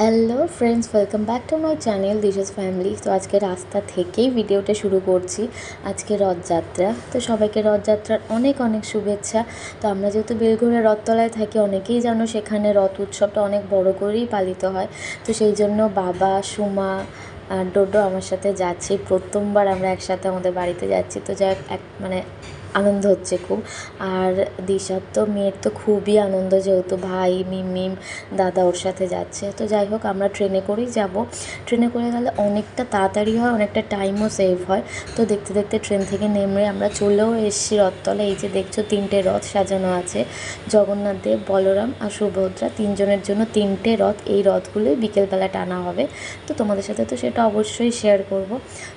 Hello friends welcome back to my channel Disha's family তো আজকে রাস্তা থেকেই ভিডিওটা শুরু করছি, আজকে রথযাত্রা। তো সবাইকে রথযাত্রার অনেক অনেক শুভেচ্ছা। তো আমরা যেহেতু বেলঘুরে রথতলায় থাকি, অনেকেই জানো সেখানে রথ উৎসবটা অনেক বড় করেই পালিত হয়। তো সেই জন্য বাবা, সুমা আর ডোডো আমার সাথে যাচ্ছি। প্রথমবার আমরা একসাথে আমাদের বাড়িতে যাচ্ছি। তো যাই এক মানে আনন্দ হচ্ছে খুব। আর দিশার তো, মেয়ের তো খুবই আনন্দ যেহেতু, ভাই মিমিম দাদা ওর সাথে যাচ্ছে। তো যাই হোক, আমরা ট্রেনে করেই যাব। ট্রেনে করে গেলে অনেকটা তাড়াতাড়ি হয়, অনেকটা টাইমও সেভ হয়। তো দেখতে দেখতে ট্রেন থেকে নেমে আমরা চলেও এসেছি রথতলা। এই যে দেখছ, তিনটে রথ সাজানো আছে। জগন্নাথ দেব, বলরাম আর সুভদ্রা তিনজনের জন্য তিনটে রথ। এই রথগুলোই বিকেলবেলা টানা হবে। তো তোমাদের সাথে তো সেটা অবশ্যই শেয়ার করব।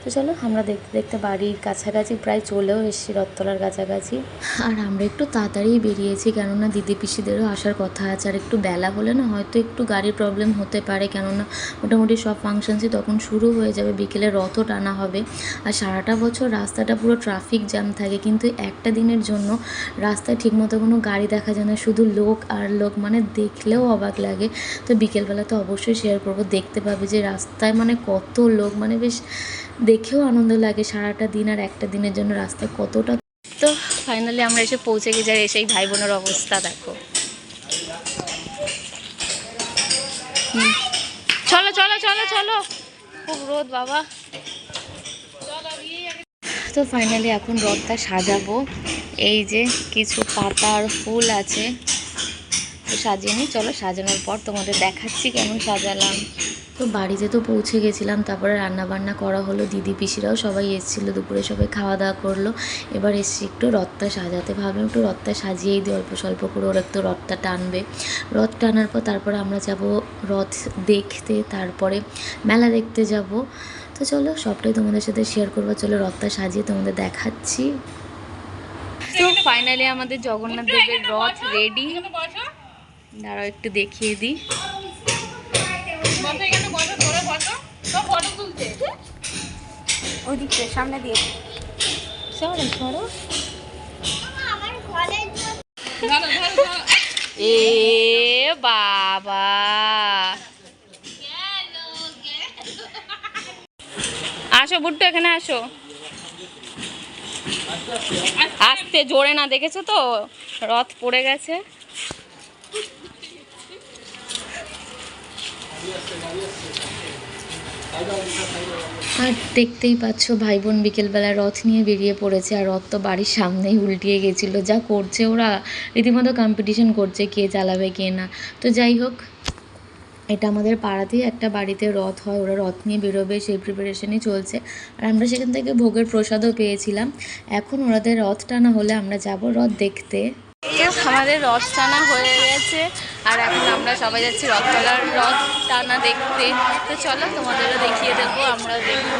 তো চলো, আমরা দেখতে দেখতে বাড়ির কাছাকাছি প্রায় চলেও এসেছি রথতলার কাছাকাছি। আর আমরা একটু তাড়াতাড়ি বেরিয়েছি, কেননা দিদি পিসিদেরও আসার কথা আছে। আর একটু বেলা হলে না হয়তো একটু গাড়ির প্রবলেম হতে পারে, কেননা মোটামুটি সব ফাংশনসই তখন শুরু হয়ে যাবে, বিকেলে রথও টানা হবে। আর সারাটা বছর রাস্তাটা পুরো ট্রাফিক জ্যাম থাকে, কিন্তু একটা দিনের জন্য রাস্তায় ঠিকমতো কোনো গাড়ি দেখা যায় না, শুধু লোক আর লোক মানে দেখলেও অবাক লাগে। তো বিকেলবেলা তো অবশ্যই শেয়ার করব, দেখতে পাবে যে রাস্তায় মানে কত লোক মানে বেশ দেখেও আনন্দ লাগে সারাটা দিন আর একটা দিনের জন্য রাস্তায় কতটা তো ফাইনালি আমরা এসে পৌঁছে গেছি আর এসেই ভাই বোনের অবস্থা, দেখো। চলো চলো চলো চলো। খুব রোদ, বাবা। তো ফাইনালি এখন রথটা সাজাবো। এই যে কিছু পাতা আর ফুল আছে। তো সাজিয়ে নিই। চলো, সাজানোর পর তোমাদের দেখাচ্ছি কেমন সাজালাম। তো বাড়িতে তো পৌঁছে গেছিলাম, তারপরে রান্না বান্না করা হলো, দিদি পিসিরাও সবাই এসেছিল, দুপুরে সবাই খাওয়া দাওয়া করল। এবার এসছি একটু রথটা সাজাতে, ভাবলাম একটু রথটা সাজিয়েই দিই, অল্প স্বল্প করে ওরা একটু রথটা টানবে। রথ টানার পর তারপরে আমরা যাব রথ দেখতে, তারপরে মেলা দেখতে যাব। তো চলো, সবটাই তোমাদের সাথে শেয়ার করব, চলো রথটা সাজিয়ে তোমাদের দেখাচ্ছি। তো ফাইনালি আমাদের জগন্নাথ দেবের রথ রেডি দাঁড়াও, একটু দেখিয়ে দিই। ওদিকে সামনে দিয়ে। সরো সরো এ বাবা। আসো বুট্টু এখানে আসো। আসতে জোরে না দেখেছ তো? রথ পড়ে গেছে। আর দেখতেই পাচ্ছ ভাই বোন বিকেলবেলা রথ নিয়ে বেরিয়ে পড়েছে, আর রথ তো বাড়ির সামনেই উল্টিয়ে গেছিল। যা করছে ওরা, রীতিমতো কম্পিটিশন করছে কে চালাবে, কে না। তো যাই হোক, এটা আমাদের পাড়াতেই একটা বাড়িতে রথ হয়, ওরা রথ নিয়ে বেরোবে, সেই প্রিপারেশনই চলছে। আর আমরা সেখান থেকে ভোগের প্রসাদও পেয়েছিলাম। এখন ওরাদের রথ টানা হলে আমরা যাব রথ দেখতে। আমাদের রথ টানা হয়ে গেছে, আর এখন আমরা সবাই যাচ্ছি রথতলার রথ টানা দেখতে। তো চলো তোমাদেরও দেখিয়ে দেবো আমরা দেখব।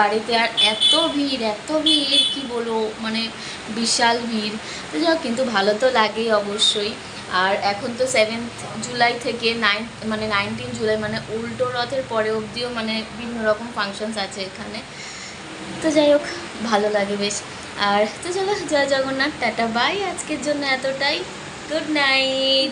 বাড়িতে আর এত ভিড় এত ভিড় কি বলব মানে বিশাল ভিড়। তো যাই হোক, কিন্তু ভালো তো লাগেই অবশ্যই। আর এখন তো সেভেন্থ জুলাই থেকে নাইন মানে নাইনটিন জুলাই মানে উল্টো রথের পরে অবধিও মানে বিভিন্ন রকম ফাংশনস আছে এখানে। তো যাই হোক ভালো লাগে বেশ। আর তো চলো জয় জগন্নাথ টাটা বাই আজকের জন্য এতটাই। Good night